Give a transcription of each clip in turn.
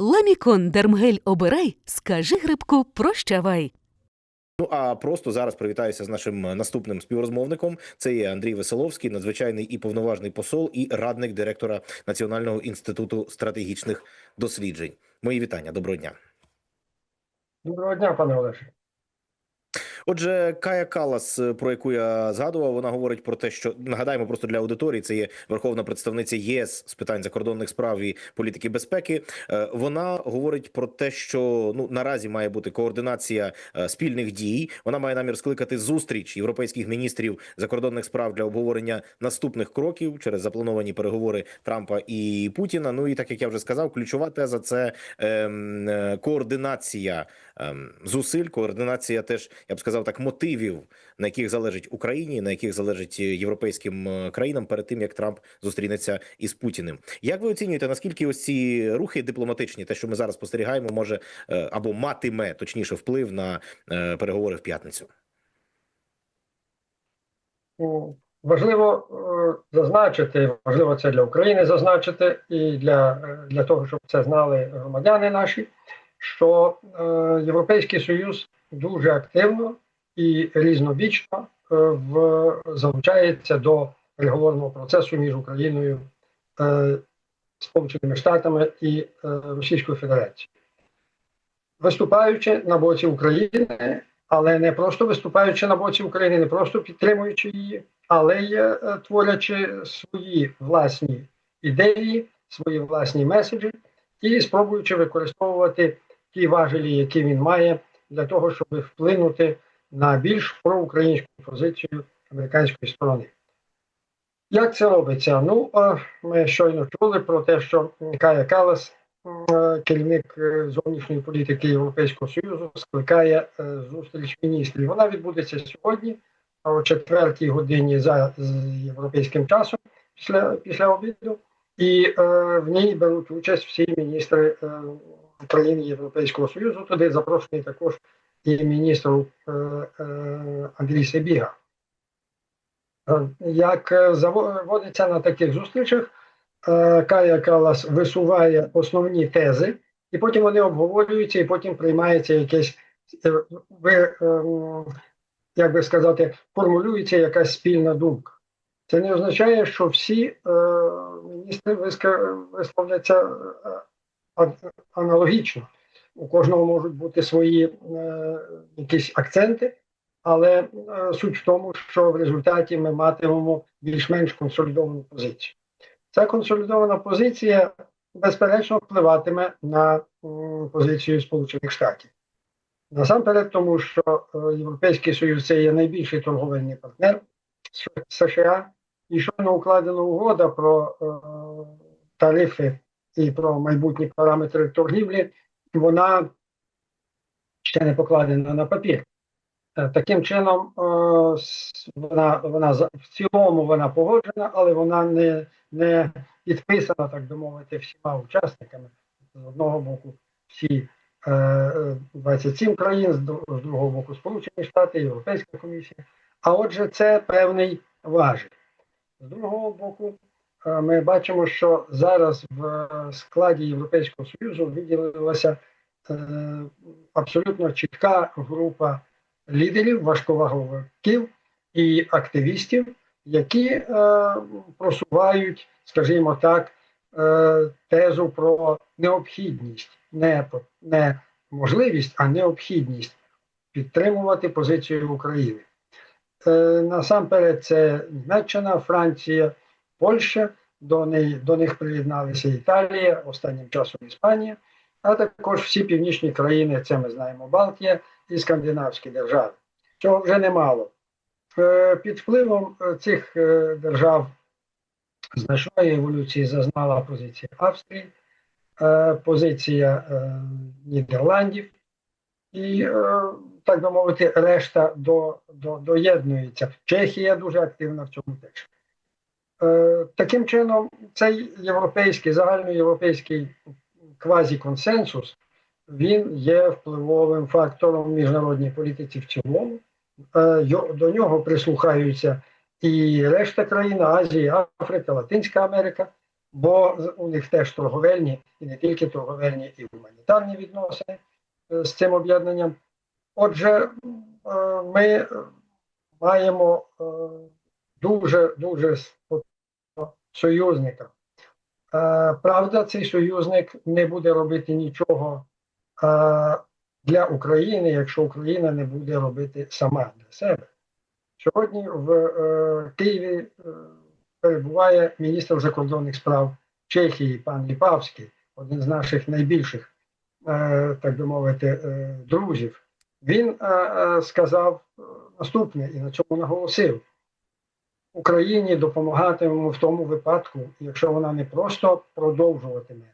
Ламікон Дермгель обирай, скажи грибку прощавай. Ну а просто зараз привітаюся з нашим наступним співрозмовником. Це є Андрій Веселовський, надзвичайний і повноважний посол, і радник директора Національного інституту стратегічних досліджень. Мої вітання, доброго дня. Доброго дня, пане Олеже. Отже, Кая Калас, е, про яку я згадував, вона говорить про те, що нагадаємо просто для аудиторії. Це є верховна представниця ЄС з питань закордонних справ і політики безпеки. Е, Вона говорить про те, що ну наразі має бути координація е, спільних дій. Вона має намір скликати зустріч європейських міністрів закордонних справ для обговорення наступних кроків через заплановані переговори Трампа і Путіна. Ну і так як я вже сказав, ключова теза це ем, координація ем, зусиль, координація теж я б сказав так мотивів, на яких залежить Україні, на яких залежить е, європейським е, країнам перед тим як Трамп зустрінеться із Путіним. Як ви оцінюєте, наскільки ось ці рухи дипломатичні, те, що ми зараз спостерігаємо, може е, або матиме точніше вплив на переговори в п'ятницю? Важливо зазначити, важливо це для України зазначити і для, для того, щоб це знали громадяни наші, що Європейський Союз дуже активно і різнобічно е, в, залучається до переговорного процесу між Україною, е, Сполученими Штатами і е, Російською Федерацією. Виступаючи на боці України, але не просто виступаючи на боці України, не просто підтримуючи її, але й творячи свої власні ідеї, свої власні меседжі і спробуючи використовувати ті важелі, які він має, для того, щоб вплинути на більш проукраїнську позицію американської сторони. Як це робиться? Ну, ми щойно чули про те, що Кая Калас, е, керівник е, зовнішньої політики Європейського Союзу, скликає е, зустріч міністрів. Вона відбудеться сьогодні о четвертій годині за європейським часом після, після обіду, і е, в ній беруть участь всі міністри е, країн Європейського Союзу. Туди запрошений також і міністр е, е, Андрій Себіга. Е, Як е, заводиться на таких зустрічах, е, Кая Калас висуває основні тези, і потім вони обговорюються, і потім приймається якесь е, як би сказати, формулюється якась спільна думка. Це не означає, що всі е, міністри висловляться е, аналогічно. У кожного можуть бути свої е, якісь акценти, але е, суть в тому, що в результаті ми матимемо більш-менш консолідовану позицію. Ця консолідована позиція, безперечно, впливатиме на м, позицію Сполучених Штатів. Насамперед, тому що е, Європейський Союз це є найбільший торговельний партнер США, і щойно укладена угода про е, тарифи і про майбутні параметри торгівлі, вона ще не покладена на папір. Е, Таким чином, е, вона, вона в цілому вона погоджена, але вона не, не підписана, так би мовити, всіма учасниками. З одного боку, всі е, е, 27 країн, з другого боку, Сполучені Штати, Європейська комісія. А отже, це певний важіль. З другого боку, ми бачимо, що зараз в е, складі Європейського Союзу виділилася е, абсолютно чітка група лідерів, важковаговиків і активістів, які е, просувають, скажімо так, е, тезу про необхідність, не, не можливість, а необхідність підтримувати позицію України. Е, насамперед, це Німеччина, Франція, Польща. До, неї, до них приєдналися Італія, останнім часом Іспанія, а також всі північні країни, це ми знаємо Балтія і скандинавські держави. Цього вже немало. Е, Під впливом е, цих е, держав значної еволюції зазнала позиція Австрії, позиція Нідерландів, і, так би мовити, решта до, до, доєднується. Чехія дуже активна в цьому теж. Е, Таким чином, цей європейський, загальноєвропейський квазіконсенсус, він є впливовим фактором в міжнародній політиці в цілому. Е, До нього прислухаються і решта країн Азії, Африка, Латинська Америка. бо у них теж торговельні і не тільки торговельні, і гуманітарні відносини е, з цим об'єднанням. Отже, ми маємо дуже дуже союзника. Е, Правда, цей союзник не буде робити нічого е, для України, якщо Україна не буде робити сама для себе. Сьогодні в е, Києві перебуває міністр закордонних справ Чехії, пан Ліпавський, один з наших найбільших, так би мовити, друзів. Він сказав наступне і на цьому наголосив: Україні допомагатимемо в тому випадку, якщо вона не просто продовжуватиме,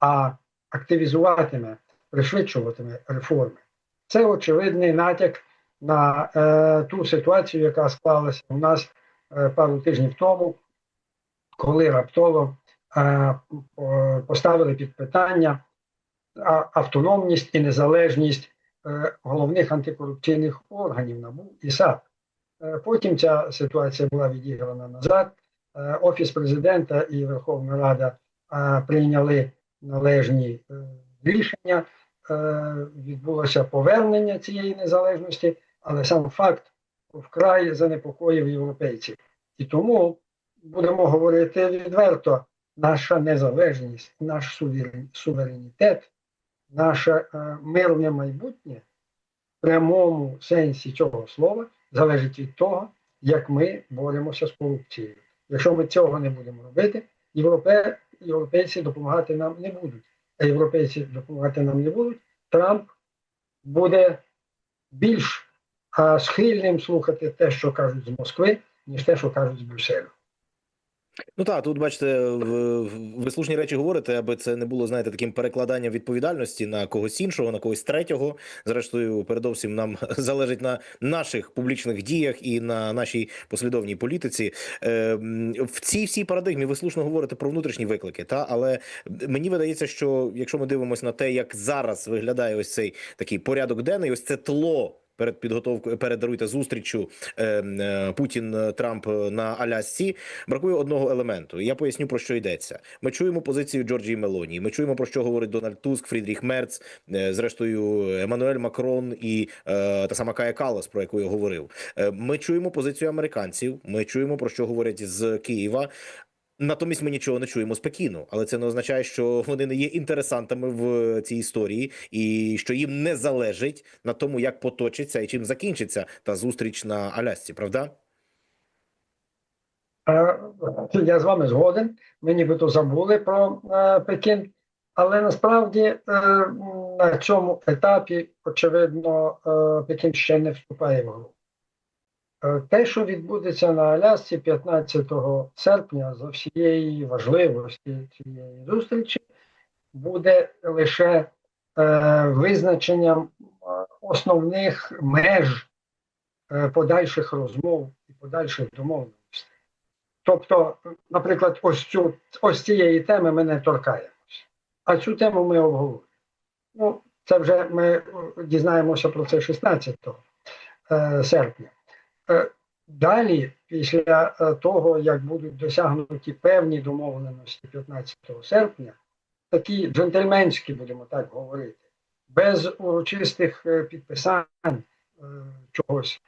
а активізуватиме, пришвидшуватиме реформи. Це очевидний натяк на е, ту ситуацію, яка склалася у нас е, пару тижнів тому, коли раптово е, поставили під питання автономність і незалежність е, головних антикорупційних органів НАБУ і САП. Е, Потім ця ситуація була відіграна назад. Е, Офіс президента і Верховна Рада е, прийняли належні рішення. Відбулося повернення цієї незалежності, але сам факт вкрай занепокоїв європейців. І тому будемо говорити відверто: наша незалежність, наш суверенітет, наше мирне майбутнє в прямому сенсі цього слова залежить від того, як ми боремося з корупцією. Якщо ми цього не будемо робити, європе, європейці допомагати нам не будуть. А європейці допомагати нам не будуть, Трамп буде більш схильним слухати те, що кажуть з Москви, ніж те, що кажуть з Брюсселю. Ну так, тут бачите, ви слушні речі говорите, аби це не було, знаєте, таким перекладанням відповідальності на когось іншого, на когось третього. Зрештою, передовсім нам залежить на наших публічних діях і на нашій послідовній політиці. Е, В цій всій парадигмі ви слушно говорите про внутрішні виклики, та але мені видається, що якщо ми дивимося на те, як зараз виглядає ось цей такий порядок денний, ось це тло. Перед підготовкою перед даруйте зустрічю е, е, Путін е, Трамп на Алясці бракує одного елементу. Я поясню про що йдеться. Ми чуємо позицію Джорджії Мелоні. Ми чуємо про що говорить Дональд Туск, Фрідріх Мерц, зрештою Еммануель Макрон і та сама Кая Калас, про яку я говорив. Ми чуємо позицію американців. Ми чуємо про що говорять з Києва. Натомість ми нічого не чуємо з Пекіну, але це не означає, що вони не є інтересантами в цій історії, і що їм не залежить на тому, як поточиться і чим закінчиться та зустріч на Алясці, правда? Е, Я з вами згоден. Ми нібито забули про е, Пекін, але насправді е, на цьому етапі, очевидно, е, Пекін ще не вступає в гру. Е, Те, що відбудеться на Алясці 15 серпня, за всієї важливості цієї зустрічі, буде лише е, визначенням е, основних меж е, подальших розмов і подальших домовленостей. Тобто, наприклад, ось цю ось цієї теми ми не торкаємося, а цю тему ми обговорюємо. Ну, це вже ми дізнаємося про це 16 е, серпня. Е, Далі, після е, того, як будуть досягнуті певні домовленості 15 серпня, такі джентльменські, будемо так говорити, без урочистих е, підписань чогось,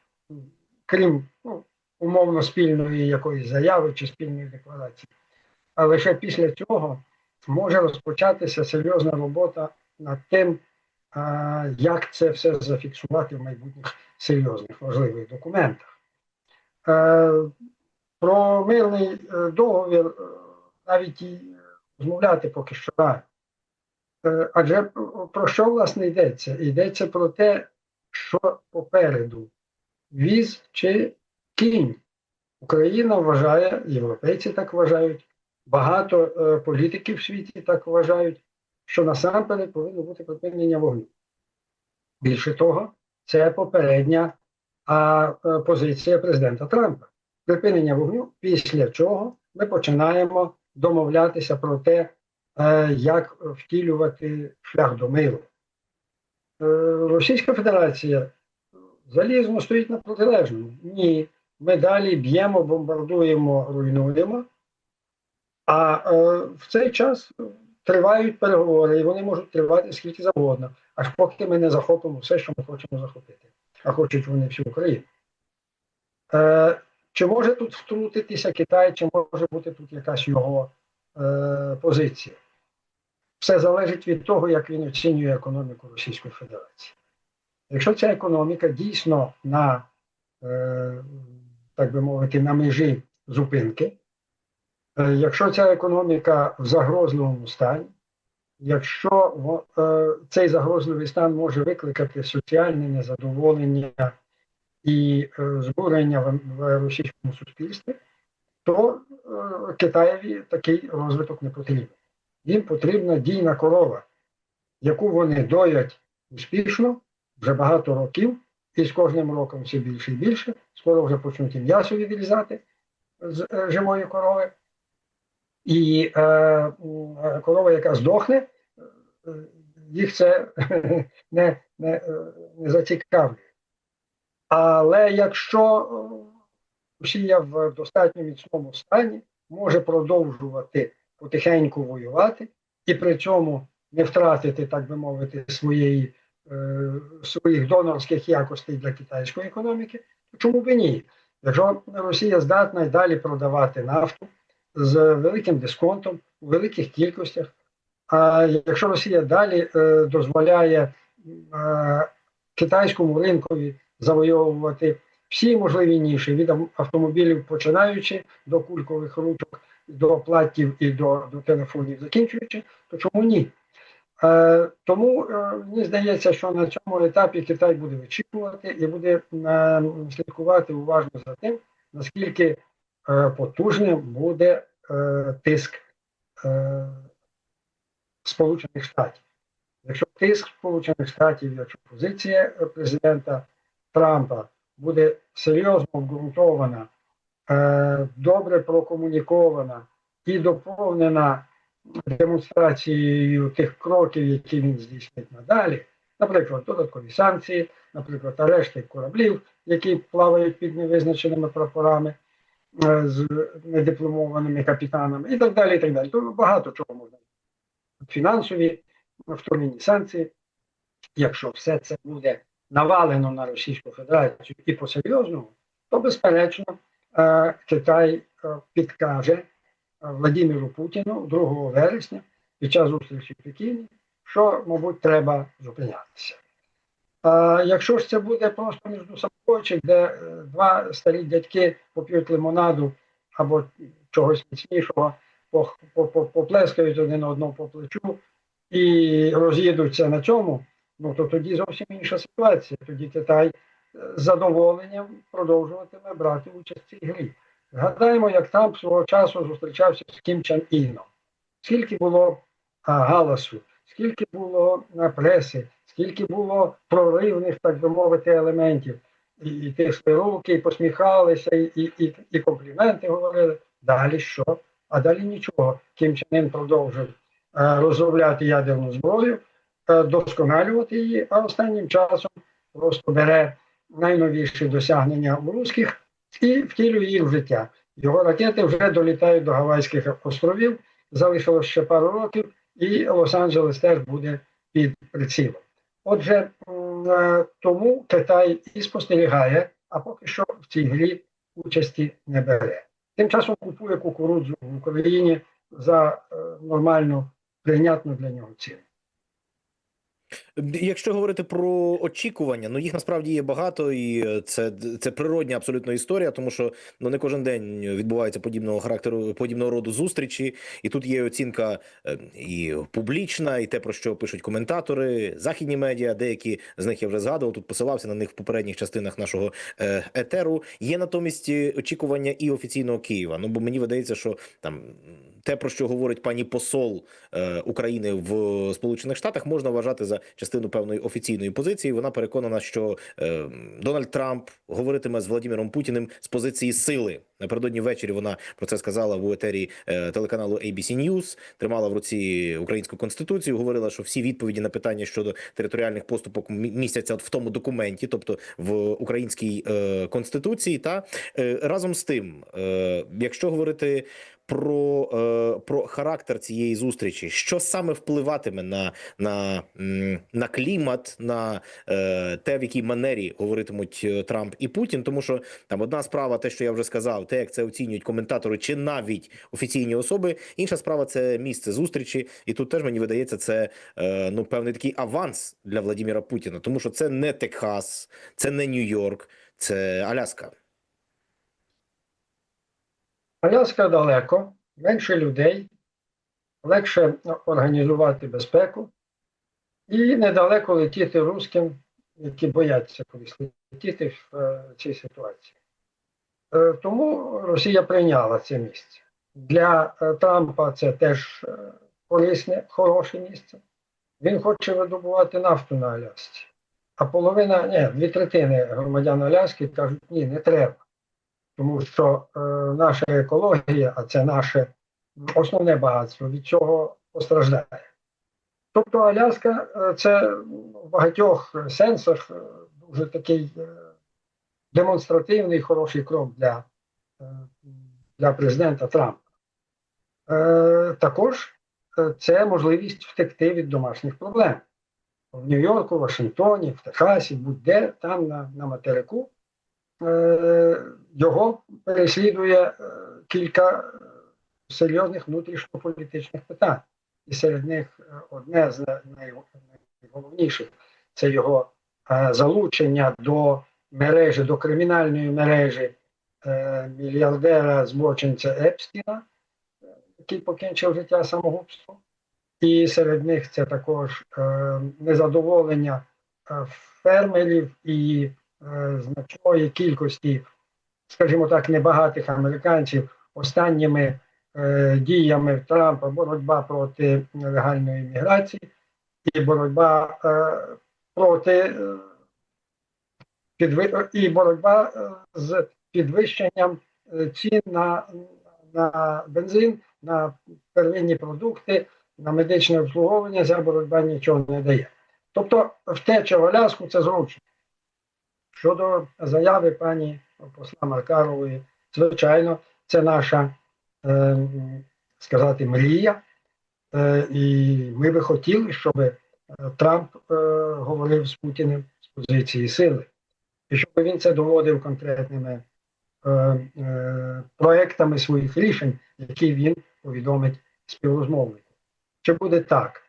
крім ну, умовно спільної якоїсь заяви чи спільної декларації. А лише після цього може розпочатися серйозна робота над тим, як це все зафіксувати в майбутніх серйозних важливих документах. Е, Про мирний е, договір е, навіть розмовляти поки що Адже про що власне йдеться? Йдеться про те, що попереду віз чи кінь. Україна вважає, європейці так вважають, багато політиків в світі так вважають, що насамперед повинно бути припинення вогню. Більше того, це попередня а, е, позиція президента Трампа. Припинення вогню, після чого ми починаємо домовлятися про те, е, як втілювати шлях до миру. Е, Російська Федерація залізно стоїть на протилежному. Ні, ми далі б'ємо, бомбардуємо, руйнуємо. А в цей час тривають переговори, і вони можуть тривати скільки завгодно, аж поки ми не захопимо все, що ми хочемо захопити. А хочуть вони всю Україну. Е, чи може тут втрутитися Китай, чи може бути тут якась його е, позиція? Все залежить від того, як він оцінює економіку Російської Федерації. Якщо ця економіка дійсно на, е, так би мовити, на межі зупинки, е, якщо ця економіка в загрозливому стані, якщо е, цей загрозливий стан може викликати соціальне незадоволення і е, збурення в, російському суспільстві, то е, Китаєві такий розвиток не потрібен. Їм потрібна дійна корова, яку вони доять успішно вже багато років, і з кожним роком все більше і більше. Скоро вже почнуть і м'ясо відрізати з живої корови. І е, корова, яка здохне, їх це не, не, е, не зацікавлює. Але якщо е, Росія в достатньо міцному стані може продовжувати потихеньку воювати і при цьому не втратити, так би мовити, своєї, е, своїх донорських якостей для китайської економіки, то чому б ні? Якщо Росія здатна й далі продавати нафту з великим дисконтом у великих кількостях, якщо Росія далі е, дозволяє е, китайському ринкові завойовувати всі можливі ніші від автомобілів, починаючи до кулькових ручок, до платтів і до, до телефонів закінчуючи, то чому ні? Е, тому е, мені здається, що на цьому етапі Китай буде вичікувати і буде е, слідкувати уважно за тим, наскільки е, потужним буде е, тиск е, Сполучених Штатів. Якщо тиск Сполучених Штатів, якщо позиція е, президента Трампа буде серйозно обґрунтована, е, добре прокомунікована і доповнена демонстрацією тих кроків, які він здійснить надалі, наприклад, додаткові санкції, наприклад, арешти кораблів, які плавають під невизначеними прапорами е, з недипломованими капітанами, і так далі. І так далі. То багато чого можна. Фінансові вторинні санкції, якщо все це буде навалено на Російську Федерацію і по-серйозному, то безперечно е, Китай е, підкаже е, Владимиру Путіну 2 вересня під час зустрічі в Пекіні, що, мабуть, треба зупинятися. А якщо ж це буде просто між собою, де два старі дядьки поп'ють лимонаду або чогось міцнішого, поплескають один одному по плечу і роз'їдуться на цьому, ну то тоді зовсім інша ситуація. Тоді Китай е, з задоволенням продовжуватиме брати участь в цій грі. Згадаємо, як Трамп свого часу зустрічався з Кім Чен Іном. Скільки було а, галасу, скільки було а, преси, скільки було проривних, так би мовити, елементів. І, і тисли руки, і посміхалися, і, і, і, і компліменти говорили. Далі що? А далі нічого. Кім Чен Ін продовжив е, розробляти ядерну зброю, досконалювати її, а останнім часом просто бере найновіші досягнення русських і втілює їх в життя. Його ракети вже долітають до Гавайських островів, залишилось ще пару років, і Лос-Анджелес теж буде під прицілом. Отже, е, тому Китай і спостерігає, а поки що в цій грі участі не бере. Тим часом купує кукурудзу в Україні за е, нормальну, прийнятну для нього ціну. Якщо говорити про очікування, ну їх насправді є багато, і це, це природня абсолютно історія, тому що ну не кожен день відбувається подібного характеру, подібного роду зустрічі, і тут є оцінка е, і публічна, і те, про що пишуть коментатори, західні медіа, деякі з них я вже згадував. Тут посилався на них в попередніх частинах нашого е, етеру. Є натомість е, очікування і офіційного Києва. Ну бо мені видається, що там те, про що говорить пані посол е, України в Сполучених Штатах, можна вважати за частину певної офіційної позиції. Вона переконана, що е, Дональд Трамп говоритиме з Владимиром Путіним з позиції сили. Напередодні ввечері вона про це сказала в етері е, телеканалу ABC News, тримала в руці українську конституцію. Говорила, що всі відповіді на питання щодо територіальних поступок мі- містяться в тому документі, тобто в українській конституції. Та разом з тим, якщо говорити про, е, про характер цієї зустрічі. Що саме впливатиме на, на, на клімат, на е, те, в якій манері говоритимуть е, Трамп і Путін? Тому що там одна справа, те, що я вже сказав, те, як це оцінюють коментатори, чи навіть офіційні особи. Інша справа це місце зустрічі, і тут теж мені видається, це е, ну певний такий аванс для Владіміра Путіна, тому що це не Техас, це не Нью-Йорк, це Аляска. Аляска далеко, менше людей, легше організувати безпеку і недалеко летіти русським, які бояться колись летіти в е, цій ситуації. Е, Тому Росія прийняла це місце. Для е, Трампа це теж корисне, хороше місце. Він хоче видобувати нафту на Алясці. А половина, ні, дві третини громадян Аляски кажуть, ні, не треба тому що е, наша екологія, а це наше основне багатство, від цього постраждає. Тобто Аляска е, це в багатьох сенсах е, дуже такий е, демонстративний хороший крок для, для президента Трампа. Також це можливість втекти від домашніх проблем. В Нью-Йорку, Вашингтоні, в Техасі, будь-де, там на, на материку його переслідує е, кілька е, серйозних внутрішньополітичних питань. І серед них е, одне з най- най- найголовніших це його е, залучення до мережі, до кримінальної мережі е, мільярдера злочинця Епстіна, е, який покінчив життя самогубством. І серед них це також е, незадоволення е, фермерів і е, значної кількості, скажімо так, небагатих американців останніми е, діями Трампа боротьба проти нелегальної міграції і боротьба е, проти е, і боротьба е, з підвищенням е, цін на, на бензин, на первинні продукти, на медичне обслуговування. Ця боротьба нічого не дає. Тобто втеча в Аляску це зручно. Щодо заяви пані посла Маркарової, звичайно, це наша, е, сказати, мрія. Е, і ми би хотіли, щоб е, Трамп е, говорив з Путіним з позиції сили. І щоб він це доводив конкретними е, е, проектами своїх рішень, які він повідомить співрозмовнику. Чи буде так?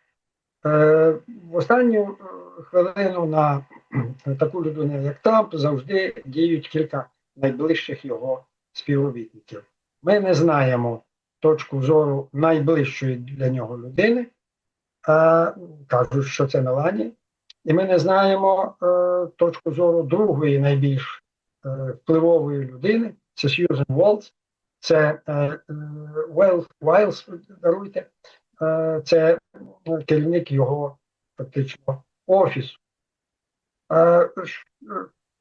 Е, в останню е, хвилину на таку людину, як Трамп, завжди діють кілька найближчих його співробітників. Ми не знаємо точку зору найближчої для нього людини, е, кажуть, що це Мелані, і ми не знаємо е, точку зору другої найбільш е, впливової людини, це Сьюзен Волц, це е, е, Уелс, Уайлс, даруйте, е, це керівник його фактично офісу. Е, е,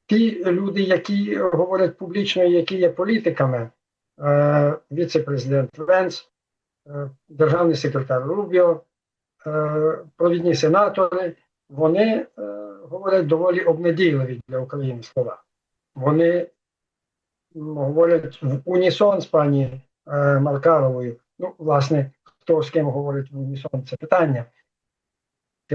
Ті люди, які говорять публічно, які є політиками, е, віце-президент Венс, державний секретар Рубіо, провідні сенатори, вони говорять доволі обнадійливі для України слова. Вони говорять в унісон з пані Маркаровою. Ну, власне, хто з ким говорить в унісон, це питання.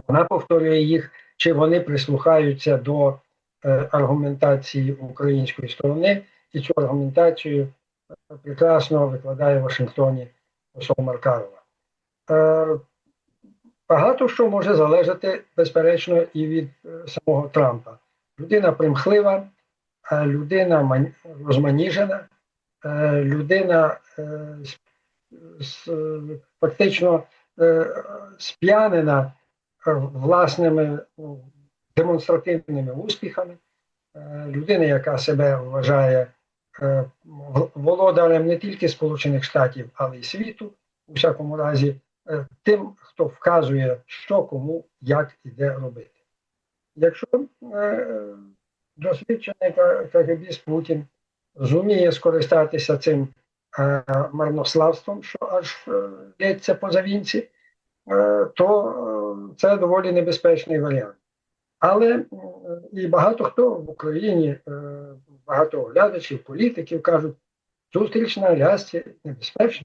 Вона повторює їх, чи вони прислухаються до е, аргументації української сторони, і цю аргументацію е, прекрасно викладає в Вашингтоні посол Маркарова. Е, багато що може залежати, безперечно, і від е, самого Трампа. Людина примхлива, е, людина ман- розманіжена, людина фактично сп'янена власними ну, демонстративними успіхами. Е, Людина, яка себе вважає е, володарем не тільки Сполучених Штатів, але й світу, у всякому разі, е, тим, хто вказує, що кому, як і де робити. Якщо досвідчений КГБіст Путін зуміє скористатися цим марнославством, що аж лється по завінці, то е, це доволі небезпечний варіант. Але е, і багато хто в Україні, е, багато глядачів, політиків кажуть, зустріч на Алясці небезпечна.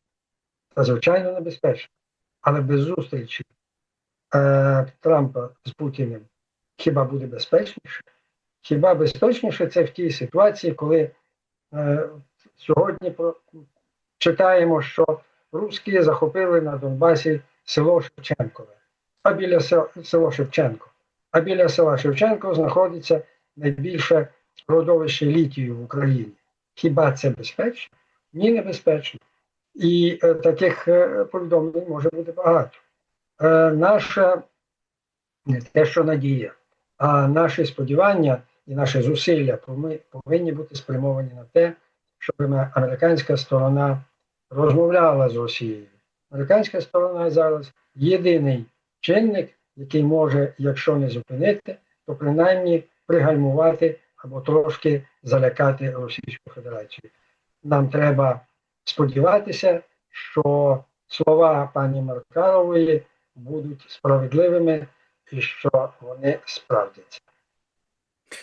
та звичайно небезпечно. Але без зустрічі е, Трампа з Путіним хіба буде безпечніше? Хіба безпечніше це в тій ситуації, коли е, сьогодні читаємо, що русські захопили на Донбасі село Шевченкове, а біля село Шевченко. А біля села Шевченко знаходиться найбільше родовище літію в Україні. Хіба це безпечно? Ні, небезпечно. І е, таких е, повідомлень може бути багато. Е, наша не те, що надія, а наші сподівання і наші зусилля повинні, бути спрямовані на те, щоб американська сторона розмовляла з Росією. Американська сторона зараз єдиний чинник, який може, якщо не зупинити, то принаймні пригальмувати або трошки залякати Російську Федерацію. Нам треба сподіватися, що слова пані Маркарової будуть справедливими і що вони справдяться.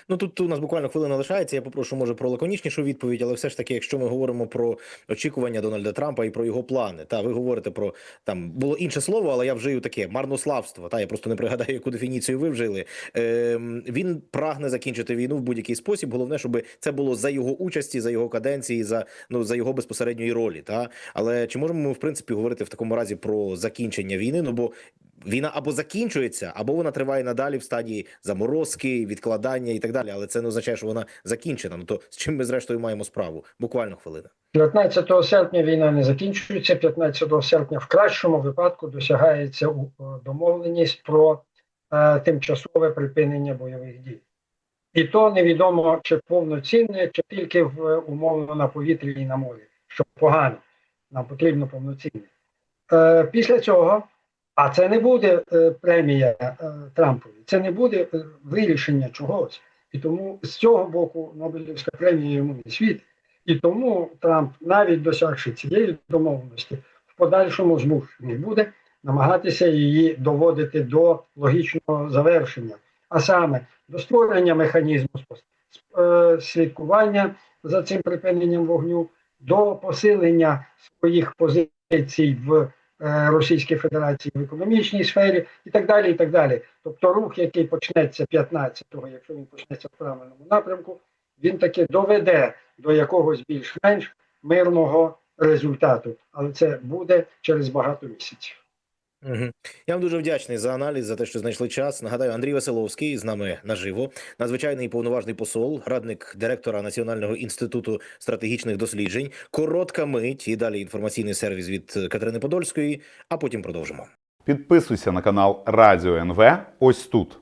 Ну тут у нас буквально хвилина лишається. Я попрошу може про лаконічнішу відповідь, але все ж таки, якщо ми говоримо про очікування Дональда Трампа і про його плани, та ви говорите про там було інше слово, але я вжию таке марнославство. Та я просто не пригадаю, яку дефініцію ви вжили. Ем, він прагне закінчити війну в будь-який спосіб. Головне, щоб це було за його участі, за його каденції, за ну за його безпосередньої ролі. Та але чи можемо ми в принципі говорити в такому разі про закінчення війни? Ну бо Війна або закінчується, або вона триває надалі в стадії заморозки, відкладання і так далі. Але це не означає, що вона закінчена. Ну то з чим ми зрештою маємо справу? Буквально хвилина. 15 серпня війна не закінчується. 15 серпня в кращому випадку досягається е, домовленість про е, тимчасове припинення бойових дій. І то невідомо, чи повноцінне, чи тільки в е, умовно на повітрі і на морі, що погано. Нам потрібно повноцінне. Е, після цього, а це не буде е, премія е, Трампові, це не буде е, вирішення чогось. І тому з цього боку Нобелівська премія йому не світить. І тому Трамп, навіть досягши цієї домовленості, в подальшому змушений буде намагатися її доводити до логічного завершення, а саме до створення механізму слідкування за цим припиненням вогню, до посилення своїх позицій в е, Російській Федерації в економічній сфері і так далі. і так далі. Тобто рух, який почнеться 15-го, якщо він почнеться в правильному напрямку, він таки доведе до якогось більш-менш мирного результату, але це буде через багато місяців. Я вам дуже вдячний за аналіз, за те, що знайшли час. Нагадаю, Андрій Веселовський з нами наживо, надзвичайний і повноважний посол, радник директора Національного інституту стратегічних досліджень. Коротка мить і далі інформаційний сервіс від Катерини Подольської. А потім продовжимо. Підписуйся на канал Радіо НВ ось тут.